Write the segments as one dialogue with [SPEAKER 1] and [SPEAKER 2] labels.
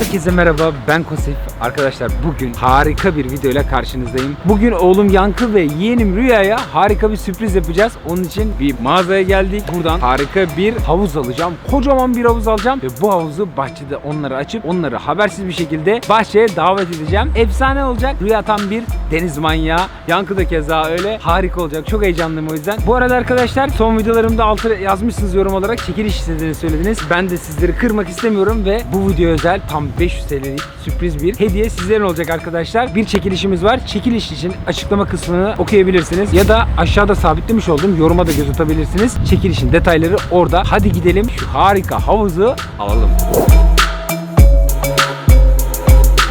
[SPEAKER 1] Herkese merhaba ben Kosif. Arkadaşlar bugün harika bir video ile karşınızdayım. Bugün oğlum Yankı ve yeğenim Rüya'ya harika bir sürpriz yapacağız. Onun için bir mağazaya geldik. Buradan harika bir havuz alacağım. Kocaman bir havuz alacağım ve bu havuzu bahçede onları açıp onları habersiz bir şekilde bahçeye davet edeceğim. Efsane olacak. Rüya tam bir deniz manyağı. Yankı da keza öyle. Harika olacak. Çok heyecanlıyım o yüzden. Bu arada arkadaşlar son videolarımda altı yazmışsınız yorum olarak çekiliş istediğini söylediniz. Ben de sizleri kırmak istemiyorum ve bu video özel tam 500 TL'lik sürpriz bir hediye sizlerin olacak arkadaşlar. Bir çekilişimiz var. Çekiliş için açıklama kısmını okuyabilirsiniz ya da aşağıda sabitlemiş olduğum yoruma da göz atabilirsiniz. Çekilişin detayları orada. Hadi gidelim şu harika havuzu alalım.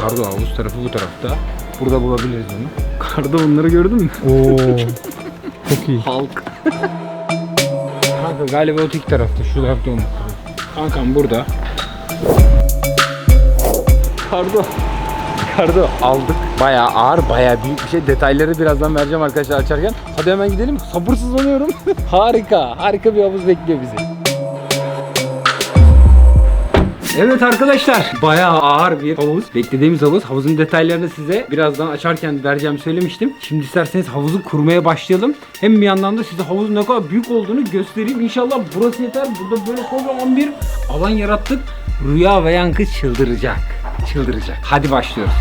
[SPEAKER 1] Kardo havuz tarafı bu tarafta. Burada bulabiliriz onu. Kardo bunları gördün mü?
[SPEAKER 2] Oo. Çok iyi.
[SPEAKER 1] Halk. Kanka galiba öteki tarafta. Şu tarafta lazım. Kankam burada. Kardo. Kardo aldık. Bayağı ağır, bayağı büyük bir şey. Detayları birazdan vereceğim arkadaşlar açarken. Hadi hemen gidelim. Sabırsızlanıyorum. harika. Harika bir havuz bekliyor bizi. Evet arkadaşlar bayağı ağır bir havuz. Beklediğimiz havuz. Havuzun detaylarını size birazdan açarken vereceğim söylemiştim. Şimdi isterseniz havuzu kurmaya başlayalım. Hem bir yandan da size havuzun ne kadar büyük olduğunu göstereyim. İnşallah burası yeter. Burada böyle kocaman bir alan yarattık. Rüya ve Yankı çıldıracak. Çıldıracak. Hadi başlıyoruz.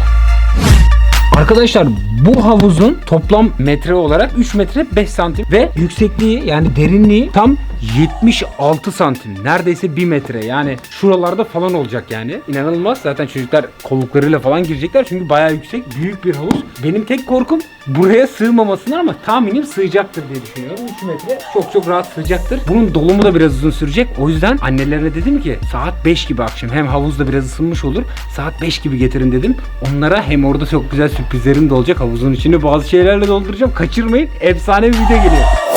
[SPEAKER 1] Arkadaşlar bu havuzun toplam metre olarak 3 metre 5 santim ve yüksekliği yani derinliği tam 76 santim. Neredeyse 1 metre yani şuralarda falan olacak yani. İnanılmaz. Zaten çocuklar kolluklarıyla falan girecekler çünkü bayağı yüksek. Büyük bir havuz. Benim tek korkum buraya sığmamasını ama tahminim sığacaktır diye düşünüyorum. 3 metre çok çok rahat sığacaktır. Bunun dolumu da biraz uzun sürecek. O yüzden annelerine dedim ki saat 5 gibi akşam hem havuzda biraz ısınmış olur. Saat 5 gibi getirin dedim. Onlara hem orada çok güzel sürprizlerim de olacak. Havuzun içini bazı şeylerle dolduracağım. Kaçırmayın. Efsane bir video geliyor.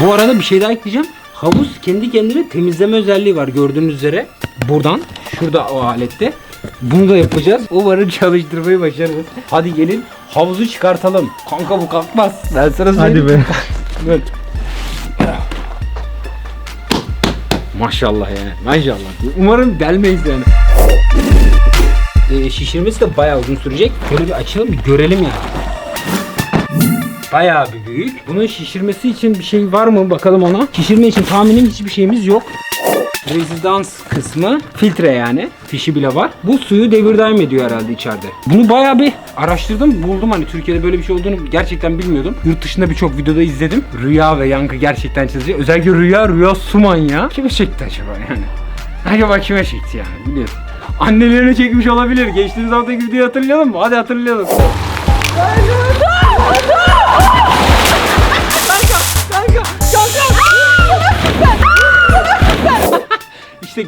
[SPEAKER 1] Bu arada bir şey daha ekleyeceğim. Havuz kendi kendine temizleme özelliği var gördüğünüz üzere. Buradan şurada o alette. Bunu da yapacağız. Umarım çalıştırmayı başarırız. Hadi gelin havuzu çıkartalım. Kanka bu kalkmaz. Ben sana söyleyeyim.
[SPEAKER 2] Hadi be.
[SPEAKER 1] Dur. Maşallah yani. Maşallah. Umarım delmeyiz yani. Ee, şişirmesi de bayağı uzun sürecek. Şöyle bir açalım bir görelim yani. Bayağı bir büyük. Bunun şişirmesi için bir şey var mı bakalım ona. Şişirme için tahminim hiçbir şeyimiz yok. Rezidans kısmı filtre yani. Fişi bile var. Bu suyu devir daim ediyor herhalde içeride. Bunu bayağı bir araştırdım. Buldum hani Türkiye'de böyle bir şey olduğunu gerçekten bilmiyordum. Yurt dışında birçok videoda izledim. Rüya ve Yankı gerçekten çiziyor. Özellikle Rüya, Rüya Suman ya. Kime çekti acaba yani? Acaba kime çekti yani biliyorsun. Annelerine çekmiş olabilir. Geçtiğimiz haftaki videoyu hatırlayalım mı? Hadi hatırlayalım.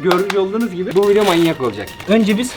[SPEAKER 1] Görmüş olduğunuz gibi bu video manyak olacak. Önce biz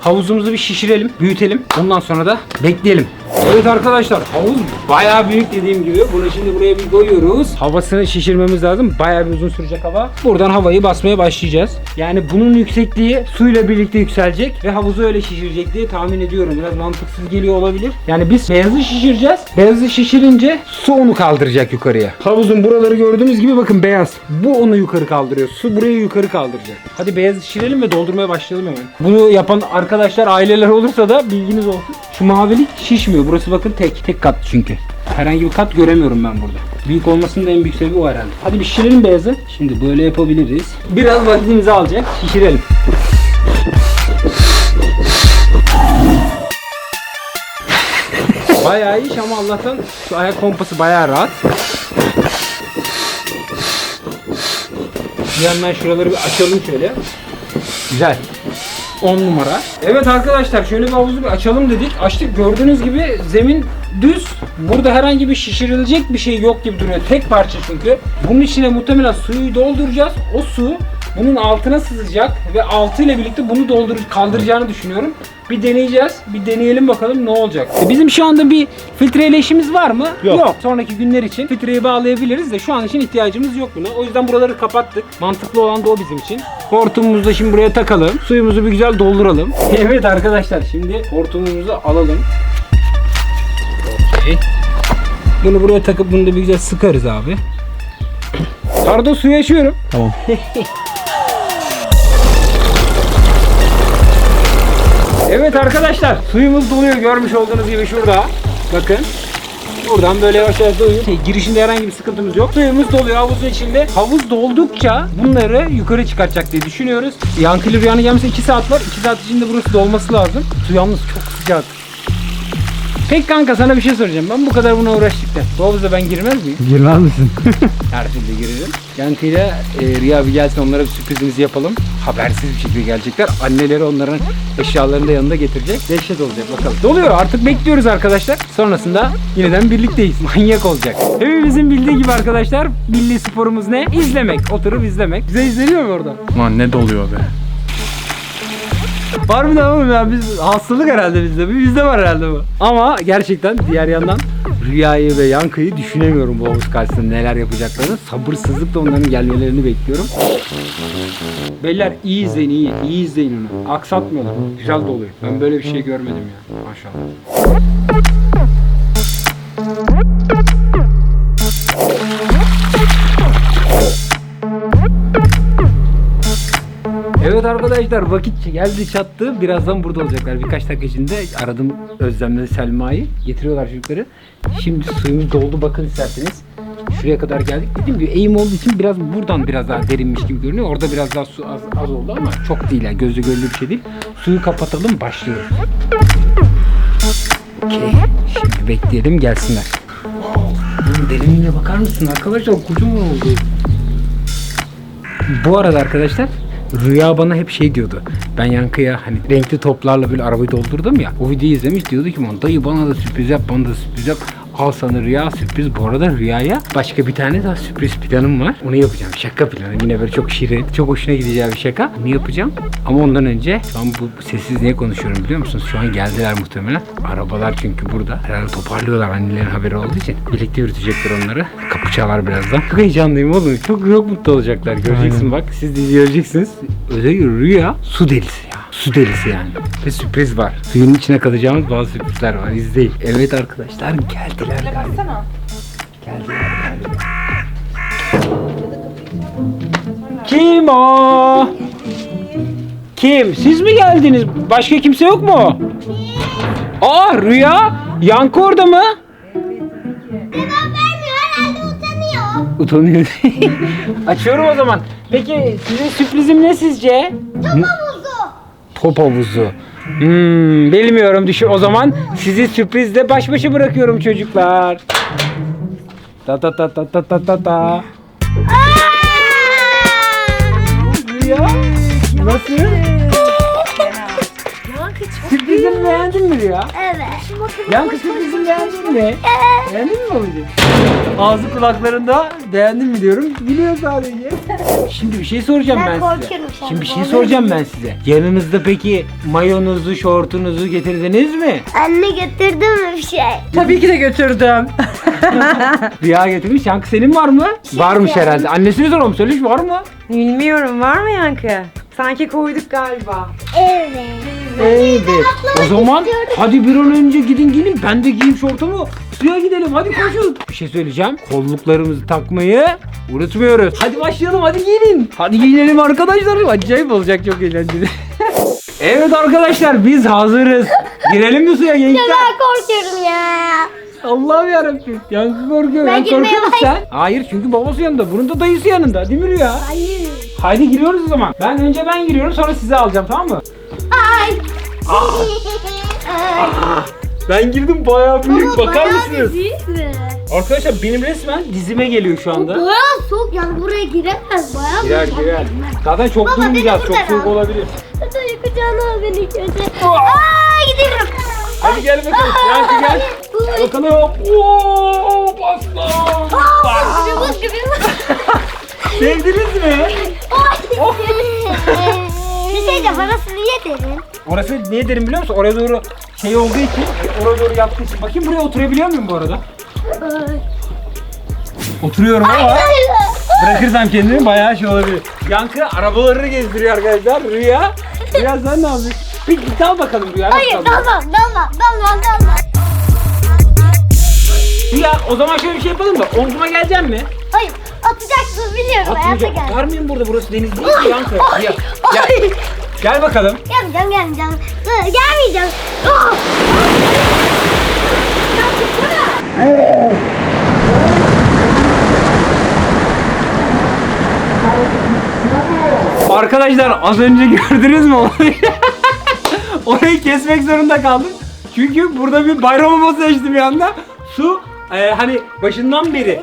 [SPEAKER 1] havuzumuzu bir şişirelim, büyütelim. Ondan sonra da bekleyelim. Evet arkadaşlar havuz bayağı büyük dediğim gibi. Bunu şimdi buraya bir koyuyoruz. Havasını şişirmemiz lazım. Bayağı bir uzun sürecek hava. Buradan havayı basmaya başlayacağız. Yani bunun yüksekliği suyla birlikte yükselecek ve havuzu öyle şişirecek diye tahmin ediyorum. Biraz mantıksız geliyor olabilir. Yani biz beyazı şişireceğiz. Beyazı şişirince su onu kaldıracak yukarıya. Havuzun buraları gördüğünüz gibi bakın beyaz. Bu onu yukarı kaldırıyor. Su burayı yukarı kaldıracak. Hadi beyazı şişirelim ve doldurmaya başlayalım hemen. Bunu yapan arkadaşlar aileler olursa da bilginiz olsun. Şu mavilik şişmiyor. Burası bakın tek. Tek kat çünkü. Herhangi bir kat göremiyorum ben burada. Büyük olmasının en büyük sebebi o herhalde. Hadi bir şişirelim beyazı. Şimdi böyle yapabiliriz. Biraz vaktimizi alacak. Şişirelim. Bayağı iş ama Allah'tan şu ayak pompası bayağı rahat. Bir yandan şuraları bir açalım şöyle. Güzel. 10 numara. Evet arkadaşlar şöyle bir havuzu bir açalım dedik. Açtık gördüğünüz gibi zemin düz. Burada herhangi bir şişirilecek bir şey yok gibi duruyor. Tek parça çünkü. Bunun içine muhtemelen suyu dolduracağız. O su bunun altına sızacak ve altı ile birlikte bunu doldurup kaldıracağını düşünüyorum. Bir deneyeceğiz. Bir deneyelim bakalım ne olacak. E, Bizim şu anda bir filtreyle işimiz var mı?
[SPEAKER 2] Yok.
[SPEAKER 1] Sonraki günler için filtreyi bağlayabiliriz de şu an için ihtiyacımız yok buna. O yüzden buraları kapattık. Mantıklı olan da o bizim için. Hortumumuzu da şimdi buraya takalım. Suyumuzu bir güzel dolduralım. Evet arkadaşlar şimdi hortumumuzu alalım. Okey. Bunu buraya takıp bunu da bir güzel sıkarız abi. Arada suyu açıyorum.
[SPEAKER 2] Tamam.
[SPEAKER 1] Evet arkadaşlar suyumuz doluyor görmüş olduğunuz gibi şurada. Bakın. Buradan böyle yavaş yavaş doluyor. Şey, girişinde herhangi bir sıkıntımız yok. Suyumuz doluyor havuzun içinde. Havuz doldukça bunları yukarı çıkartacak diye düşünüyoruz. Yankılı rüyanın gelmesi 2 saat var. 2 saat içinde burası dolması lazım. Su yalnız çok sıcak. Peki kanka sana bir şey soracağım. Ben bu kadar buna uğraştık da. Bu havuza ben girmez miyim?
[SPEAKER 2] Girmez misin?
[SPEAKER 1] Her türlü girerim. Yankı'yla e, Rüya bir gelsin onlara bir sürprizimizi yapalım. Habersiz bir şekilde gelecekler. Anneleri onların eşyalarını da yanında getirecek. Dehşet olacak bakalım. Doluyor artık bekliyoruz arkadaşlar. Sonrasında yeniden birlikteyiz. Manyak olacak. Hepimizin bildiği gibi arkadaşlar milli sporumuz ne? İzlemek. Oturup izlemek. Bize izleniyor mu orada?
[SPEAKER 2] Lan ne doluyor be.
[SPEAKER 1] Harbiden oğlum ya biz hastalık herhalde bizde. Bizde var herhalde bu. Ama gerçekten diğer yandan Rüya'yı ve Yankı'yı düşünemiyorum bu havuz karşısında neler yapacaklarını. Sabırsızlıkla onların gelmelerini bekliyorum. Beyler iyi izleyin iyi. iyi izleyin onu. Aksatmıyorlar. Güzel doluyor. Ben böyle bir şey görmedim ya. Maşallah. Arkadaşlar vakit geldi çattı. Birazdan burada olacaklar. Birkaç dakika içinde aradım Özlem'le Selma'yı. Getiriyorlar çocukları. Şimdi suyumuz doldu bakın isterseniz. Şuraya kadar geldik. Dediğim gibi eğim olduğu için biraz buradan biraz daha derinmiş gibi görünüyor. Orada biraz daha su az, az oldu ama çok değil yani. Gözle görülür bir şey değil. Suyu kapatalım başlıyoruz. Okey. Şimdi bekleyelim gelsinler. Bunun derinliğine bakar mısın arkadaşlar? Kocaman oldu. Bu arada arkadaşlar Rüya bana hep şey diyordu. Ben Yankı'ya hani renkli toplarla böyle arabayı doldurdum ya. O videoyu izlemiş diyordu ki bana dayı bana da sürpriz yap bana da sürpriz yap. Al sana Rüya sürpriz. Bu arada Rüya'ya başka bir tane daha sürpriz planım var. Onu yapacağım. Şaka planı. Yine böyle çok şirin, çok hoşuna gideceği bir şaka. Onu yapacağım. Ama ondan önce şu an bu sessiz niye konuşuyorum biliyor musunuz? Şu an geldiler muhtemelen. Arabalar çünkü burada. Herhalde toparlıyorlar annelerin haberi olduğu için. Birlikte yürütecekler onları. Kapı çalar birazdan. Çok heyecanlıyım oğlum. Çok çok mutlu olacaklar. Göreceksin
[SPEAKER 2] Aynen.
[SPEAKER 1] bak. Siz de göreceksiniz. Özellikle Rüya su delisi. Su delisi yani. Ve sürpriz var. Suyun içine katacağımız bazı sürprizler var. İzleyin. Evet arkadaşlar geldiler galiba.
[SPEAKER 3] Baksana.
[SPEAKER 1] Geldiler galiba. Kim o? Kim? Siz mi geldiniz? Başka kimse yok mu? Aa Rüya. Yankı orada mı?
[SPEAKER 3] Utanıyor.
[SPEAKER 1] Utanıyor. Açıyorum o zaman. Peki sizin sürprizim ne sizce?
[SPEAKER 3] Havuzu.
[SPEAKER 1] Top havuzu. Hmm, bilmiyorum düşün. O zaman sizi sürprizle baş başa bırakıyorum çocuklar. Ta ta ta ta ta ta ta ta.
[SPEAKER 3] Evet.
[SPEAKER 1] Yankı sürprizimi beğendin mi? Beğendin mi babacığım? Ağzı kulaklarında beğendin mi diyorum. Biliyor sadece. Şimdi bir şey soracağım
[SPEAKER 3] Ben
[SPEAKER 1] ben, size.
[SPEAKER 3] korkuyorum şu an.
[SPEAKER 1] Şimdi bir şey soracağım ben size. Yanınızda peki mayonuzu, şortunuzu getirdiniz mi?
[SPEAKER 3] Anne getirdin mi bir şey?
[SPEAKER 4] Tabii ki de götürdüm.
[SPEAKER 1] Rüya getirmiş. Yankı senin var mı? Varmış herhalde. Annesine soralım. Söylemiş var mı?
[SPEAKER 4] Bilmiyorum var mı Yankı? Sanki koyduk galiba.
[SPEAKER 3] Evet.
[SPEAKER 1] Evet. O zaman
[SPEAKER 3] istiyorum.
[SPEAKER 1] hadi bir an önce gidin gelin. Ben de giyeyim şortumu. Suya gidelim. Hadi koşun. Bir şey söyleyeceğim. Kolluklarımızı takmayı unutmuyoruz. Hadi başlayalım. Hadi giyinin. Hadi giyinelim arkadaşlar. Acayip olacak. Çok eğlenceli. evet arkadaşlar biz hazırız. Girelim mi suya gençler?
[SPEAKER 3] Ben korkuyorum ya.
[SPEAKER 1] Allah'ım yarabbim. Yankı korkuyor.
[SPEAKER 3] Ben
[SPEAKER 1] Ben
[SPEAKER 3] girmeye
[SPEAKER 1] korkuyorum sen. Hayır çünkü babası yanında. Bunun da dayısı yanında. Değil mi Rüya?
[SPEAKER 3] Hayır.
[SPEAKER 1] Haydi giriyoruz o zaman. Ben önce ben giriyorum sonra sizi alacağım tamam mı?
[SPEAKER 3] Ay. Ay.
[SPEAKER 1] Ben girdim bayağı büyük.
[SPEAKER 3] Baba,
[SPEAKER 1] Bakar
[SPEAKER 3] bayağı
[SPEAKER 1] mısınız?
[SPEAKER 3] büyük mü?
[SPEAKER 1] Arkadaşlar benim resmen dizime geliyor şu anda.
[SPEAKER 3] Bayağı soğuk yani buraya giremez. Bayağı
[SPEAKER 1] Girer
[SPEAKER 3] büyük.
[SPEAKER 1] girer. Zaten çok
[SPEAKER 3] Baba,
[SPEAKER 1] durmayacağız. Çok soğuk
[SPEAKER 3] al.
[SPEAKER 1] olabilir.
[SPEAKER 3] Hadi kucağına al beni ilk önce. Aa gidiyorum.
[SPEAKER 1] Hadi gel bakalım. Yankı gel. Bakalım. Oo.
[SPEAKER 3] Aa, gibi buz gibi.
[SPEAKER 1] Sevdiniz mi?
[SPEAKER 3] Ay. Bir şey de burası niye derin?
[SPEAKER 1] Orası niye derim biliyor musun? Oraya doğru şey olduğu için, oraya doğru yaptığı için. Bakayım buraya oturabiliyor muyum bu arada? Oturuyorum ama bırakırsam kendimi bayağı şey olabilir. Yankı arabaları gezdiriyor arkadaşlar. Rüya. Rüya sen ne yapıyorsun? Bir git al bakalım Rüya.
[SPEAKER 3] Hayır dalma dalma dalma dalma.
[SPEAKER 1] Rüya o zaman şöyle bir şey yapalım da omzuma geleceksin mi?
[SPEAKER 3] Hayır atacaksın biliyorum hayata
[SPEAKER 1] Atmayacağım.
[SPEAKER 3] gel.
[SPEAKER 1] Var mıyım burada? Burası deniz değil ki Yankı.
[SPEAKER 3] Ay,
[SPEAKER 1] Rüya.
[SPEAKER 3] ay,
[SPEAKER 1] Gel. Gel bakalım.
[SPEAKER 3] Gelmeyeceğim gelmeyeceğim. Dur, Gelmeyeceğim. Oh!
[SPEAKER 1] Arkadaşlar az önce gördünüz mü olayı? Orayı kesmek zorunda kaldım. Çünkü burada bir bayram havası açtı bir anda. Su e, hani başından beri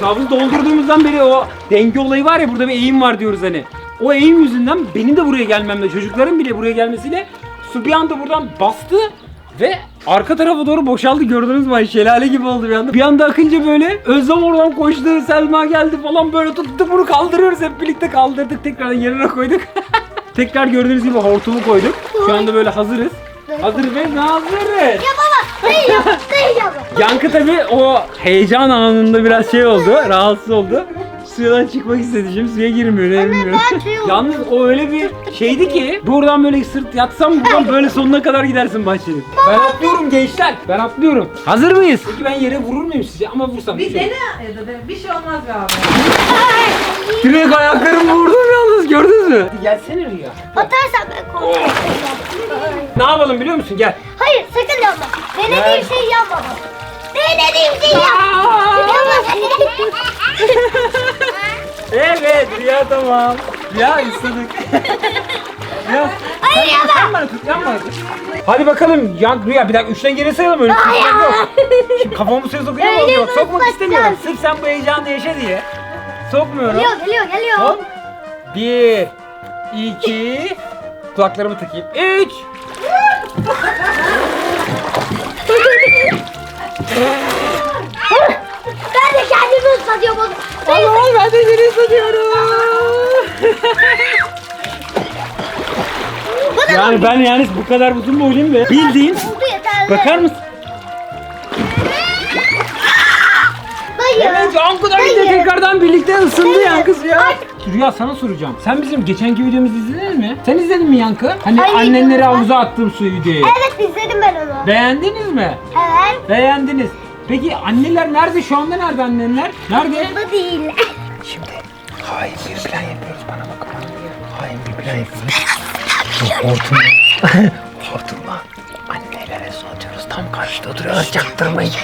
[SPEAKER 1] havuzu doldurduğumuzdan beri o denge olayı var ya burada bir eğim var diyoruz hani. O eğim yüzünden benim de buraya gelmemle çocukların bile buraya gelmesiyle su bir anda buradan bastı ve arka tarafa doğru boşaldı gördünüz mü? Şelale gibi oldu bir anda. Bir anda akınca böyle Özlem oradan koştu, Selma geldi falan böyle tuttuk bunu kaldırıyoruz hep birlikte kaldırdık tekrardan yerine koyduk. Tekrar gördüğünüz gibi hortumu koyduk. Şu anda böyle hazırız. Hazır ve hazırız. Yankı tabi o heyecan anında biraz şey oldu, rahatsız oldu. Sudan çıkmak istedi şimdi suya girmiyor ne bilmiyorum. Yalnız o öyle bir şeydi ki buradan böyle sırt yatsam buradan böyle sonuna kadar gidersin bahçenin. Ben atlıyorum gençler. Ben atlıyorum. Hazır mıyız? Peki ben yere vurur muyum size? Ama vursam bir
[SPEAKER 4] Bir
[SPEAKER 1] şey.
[SPEAKER 4] dene ya da bir şey olmaz be abi.
[SPEAKER 1] Direkt yalnız gördünüz mü? Hadi gelsene Rüya.
[SPEAKER 3] Atarsan ben korkarım.
[SPEAKER 1] Ne yapalım biliyor musun? Gel.
[SPEAKER 3] Hayır sakın yapma. Denediğim şeyi yapma baba. Denediğim şeyi yapma. Yapma.
[SPEAKER 1] Evet Rüya tamam. Rüya ısladık. Rüya
[SPEAKER 3] Hayır
[SPEAKER 1] sen, sen bana tut, sen tut. Hadi bakalım yan Rüya bir dakika üçten geri sayalım öyle tutmak yok. Şimdi kafamı suya sokacağım
[SPEAKER 3] Öyle
[SPEAKER 1] olacak. Sokmak istemiyorum.
[SPEAKER 3] lazım.
[SPEAKER 1] Sırf sen bu heyecanla yaşa diye. Sokmuyorum.
[SPEAKER 3] Geliyor geliyor geliyor.
[SPEAKER 1] Hop. Bir, iki, kulaklarımı takayım. Üç.
[SPEAKER 3] Ben de kendimi ıslatıyorum. Dayı
[SPEAKER 1] Ay ben de seni ısıtıyorum.
[SPEAKER 3] bu da
[SPEAKER 1] Yani ben yani bu kadar uzun boyluyum ve bildiğin
[SPEAKER 3] oldu yeterli.
[SPEAKER 1] bakar mısın?
[SPEAKER 3] Dayı.
[SPEAKER 1] Evet Yankı da bir de
[SPEAKER 3] Hayır.
[SPEAKER 1] tekrardan birlikte ısındı
[SPEAKER 3] Hayır.
[SPEAKER 1] ya kız ya.
[SPEAKER 3] Artık-
[SPEAKER 1] Rüya sana soracağım. Sen bizim geçenki videomuzu izledin mi? Sen izledin mi Yankı? Hani
[SPEAKER 3] Hayır,
[SPEAKER 1] annenleri
[SPEAKER 3] izledim.
[SPEAKER 1] havuza attığım su videoyu.
[SPEAKER 3] Evet izledim ben onu.
[SPEAKER 1] Beğendiniz mi?
[SPEAKER 3] Evet.
[SPEAKER 1] Beğendiniz. Peki anneler nerede? Şu anda nerede anneler? Nerede?
[SPEAKER 3] Bu değil.
[SPEAKER 1] Şimdi hain bir plan yapıyoruz bana bak. Hain bir plan yapıyoruz. Hortum. Hortumla annelere su atıyoruz. Tam karşıda oturuyoruz. Çaktırmayın.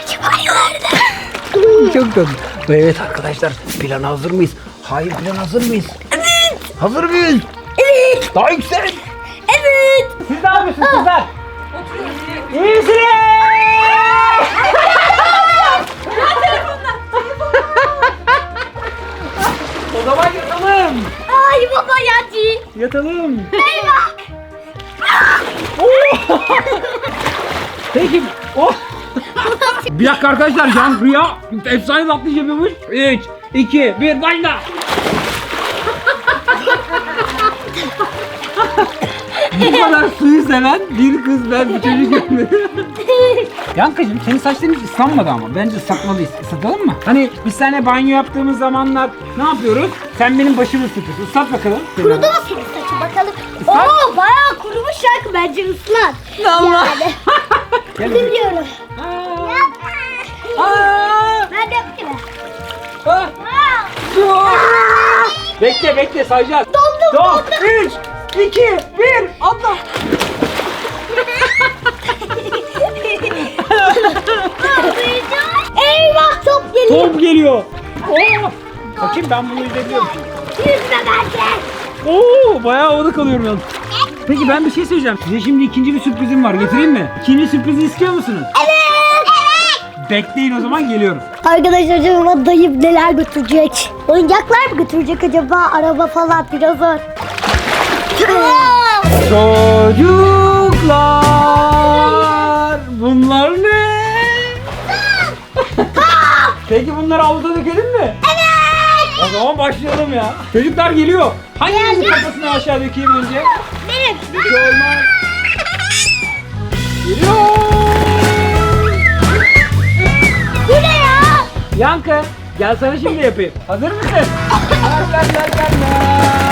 [SPEAKER 1] Çok tatlı. Evet arkadaşlar plan hazır mıyız? Hayır plan hazır mıyız? Evet. Hazır mıyız?
[SPEAKER 3] Evet.
[SPEAKER 1] Daha yüksek.
[SPEAKER 3] Evet.
[SPEAKER 1] Siz ne yapıyorsunuz kızlar? İyi misiniz? o zaman yatalım.
[SPEAKER 3] Ay baba yancı.
[SPEAKER 1] Yatalım.
[SPEAKER 3] Eyvah.
[SPEAKER 1] Peki. Oh. Bir dakika arkadaşlar Can Rüya efsane tatlı yapıyormuş. 3, 2, 1 başla. Suyu seven bir kız ben bir çocuk görmedim. Yankacığım senin saçların ıslanmadı ama. Bence ıslatmalıyız. Islatalım mı? Hani biz seninle banyo yaptığımız zamanlar ne yapıyoruz? Sen benim başımı ıslatıyorsun. Islat bakalım.
[SPEAKER 3] Kurudu mu senin saçın bakalım.
[SPEAKER 1] Islat.
[SPEAKER 3] Oo bayağı kurumuş şarkı bence ıslat.
[SPEAKER 1] Allah.
[SPEAKER 3] Yani.
[SPEAKER 1] Gel.
[SPEAKER 3] Biliyorum.
[SPEAKER 1] Aa. Aa.
[SPEAKER 3] Ben de yapayım?
[SPEAKER 1] Ah. Bekle bekle sayacağız.
[SPEAKER 3] Dondum
[SPEAKER 1] Son
[SPEAKER 3] dondum.
[SPEAKER 1] 3, 2, 1 atla.
[SPEAKER 3] Eyvah top geliyor.
[SPEAKER 1] Top geliyor. Oo. Bakayım ben bunu izleyebiliyorum.
[SPEAKER 3] Yüzme bence.
[SPEAKER 1] Oo bayağı orada kalıyorum yalnız. Peki ben bir şey söyleyeceğim. Size şimdi ikinci bir sürprizim var. Getireyim mi? İkinci sürprizi istiyor musunuz?
[SPEAKER 3] Evet. Evet.
[SPEAKER 1] Bekleyin o zaman geliyorum.
[SPEAKER 3] Arkadaşlar acaba dayım neler götürecek? Oyuncaklar mı götürecek acaba? Araba falan biraz zor.
[SPEAKER 1] Çocuklar bunlar ne? Peki bunları havuza dökelim mi?
[SPEAKER 3] evet.
[SPEAKER 1] O zaman başlayalım ya. Çocuklar geliyor. Hanginizin kafasını aşağı dökeyim önce?
[SPEAKER 3] Benim.
[SPEAKER 1] Bir şey olmaz. Geliyor.
[SPEAKER 3] Bu ne ya?
[SPEAKER 1] Yankı gel sana şimdi yapayım. Hazır mısın? La, la, la, la.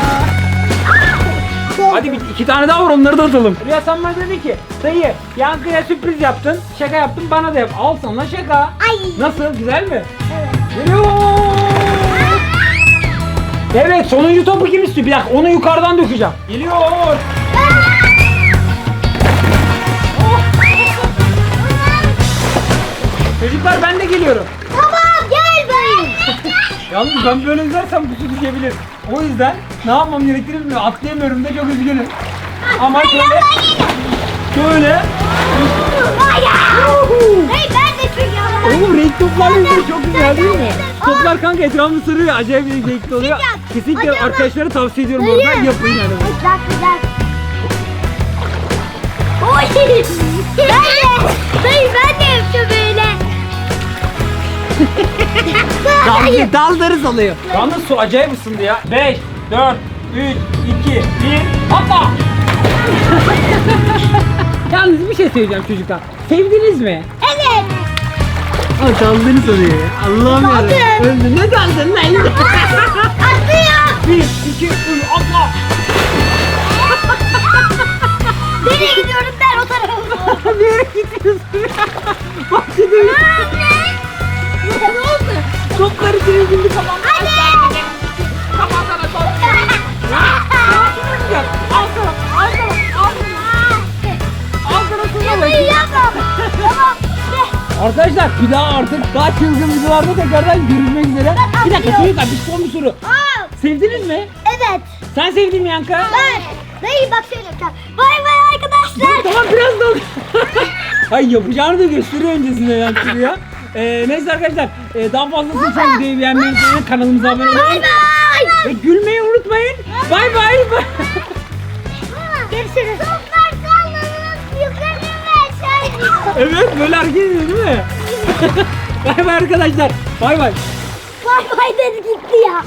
[SPEAKER 1] Hadi bir iki tane daha var onları da atalım. Rüya sen bana dedi ki dayı Yankı'ya sürpriz yaptın. Şaka yaptın bana da yap. Al sana şaka.
[SPEAKER 3] Ay.
[SPEAKER 1] Nasıl güzel mi?
[SPEAKER 3] Evet.
[SPEAKER 1] Geliyor. Evet sonuncu topu kim istiyor? Bir dakika onu yukarıdan dökeceğim. Geliyor. Çocuklar ben de geliyorum. Yalnız ben böyle izlersem bu su düşebilir. O yüzden ne yapmam gerektiğini bilmiyorum. Atlayamıyorum da çok üzgünüm. Ama şöyle, şöyle.
[SPEAKER 3] Hey ben de çocuğum.
[SPEAKER 1] Oğlum renk toplarla ilgili çok güzel değil mi? Toplar kanka etrafını sarıyor. Acayip bir zevkli oluyor. Kesinlikle
[SPEAKER 3] Acaba-
[SPEAKER 1] arkadaşlara tavsiye ediyorum arada.
[SPEAKER 3] Dayı.
[SPEAKER 1] Yapın yani.
[SPEAKER 3] Güzel güzel. Oy. Ben de. Ben de yapacağım böyle.
[SPEAKER 1] Dalga, daldırı salıyor. Yalnız su acayip ısındı ya. 5, 4, 3, 2, 1, hoppa! Yalnız bir şey söyleyeceğim çocuklar. Sevdiniz mi?
[SPEAKER 3] Evet.
[SPEAKER 1] Aa, daldırı salıyor ya. Allah'ım yarabbim. Öldü. Ne daldın lan?
[SPEAKER 3] Atlıyor.
[SPEAKER 1] 1, 2, 3, bir daha artık daha çılgın videolarda tekrardan görüşmek üzere. Bir dakika çocuklar bir son bir soru.
[SPEAKER 3] Aa,
[SPEAKER 1] Sevdiniz mi?
[SPEAKER 3] evet.
[SPEAKER 1] Sen sevdin mi Yanka?
[SPEAKER 3] Ben. Dayı bak şöyle yapacağım. Bay bay arkadaşlar.
[SPEAKER 1] Tamam biraz da Hayır yapacağını da gösteriyor öncesinde Yankı ya. Ee, neyse arkadaşlar e, daha fazlası için videoyu beğenmeyi unutmayın. Kanalımıza abone
[SPEAKER 3] Bay
[SPEAKER 1] olmayı
[SPEAKER 3] bay.
[SPEAKER 1] ve gülmeyi unutmayın. Bay bay.
[SPEAKER 3] Görüşürüz. Toplar sallanır. Yukarı ve aşağı
[SPEAKER 1] Evet böyle hareket ediyor değil mi? bay bay arkadaşlar. Bay bay.
[SPEAKER 3] Bay bay dedi gitti ya.